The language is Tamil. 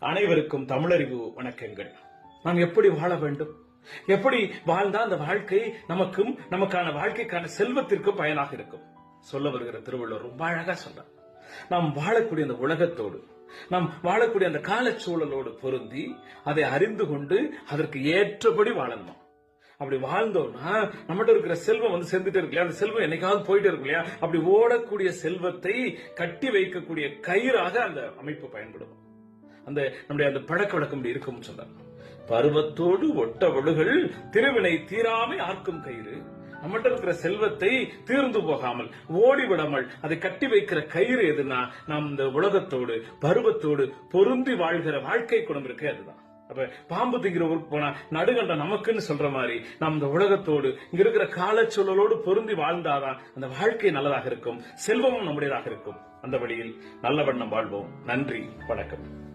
அனைவருக்கும் தமிழறிவு வணக்கங்கள். நாம் எப்படி வாழ வேண்டும்? எப்படி வாழ்ந்தா அந்த வாழ்க்கை நமக்கும் நமக்கான வாழ்க்கைக்கான செல்வத்திற்கும் பயனாக இருக்கும்? சொல்ல வருகிற திருவள்ளுவர் ரொம்ப அழகா சொன்னார் நாம் வாழக்கூடிய அந்த உலகத்தோடு நாம் வாழக்கூடிய அந்த காலச்சூழலோடு பொருந்தி அதை அறிந்து கொண்டு அதற்கு ஏற்றபடி வாழணும். அப்படி வாழ்ந்தோம்னா நம்மகிட்ட இருக்கிற செல்வம் வந்து சேர்ந்துட்டே இருக்கு அந்த செல்வம் என்னைக்காவது போயிட்டே இருக்கு இல்லையா? அப்படி ஓடக்கூடிய செல்வத்தை கட்டி வைக்கக்கூடிய கயிறாக அந்த அமைப்பு பயன்படும் அந்த நம்முடைய அந்த பழக்க வழக்கம் இருக்கும் சொன்னார். பருவத்தோடு ஒட்ட ஒழுகள் திருவினை தீராமை ஆர்க்கும் கயிறு. நம்மகிட்ட இருக்கிற செல்வத்தை தீர்ந்து போகாமல் ஓடிவிடாமல் அதை கட்டி வைக்கிற கயிறு எதுனா நாம் இந்த உலகத்தோடு பருவத்தோடு பொருந்தி வாழ்கிற வாழ்க்கை குணம் இருக்கே அதுதான். அப்ப பாம்பு திங்கிற ஊருக்கு போனா நடுகண்ட நமக்குன்னு சொல்ற மாதிரி நாம் இந்த உலகத்தோடு இங்க இருக்கிற காலச்சூழலோடு பொருந்தி வாழ்ந்தாதான் அந்த வாழ்க்கை நல்லதாக இருக்கும் செல்வமும் நம்முடையதாக இருக்கும். அந்த வழியில் நல்ல வண்ணம் வாழ்வோம். நன்றி வணக்கம்.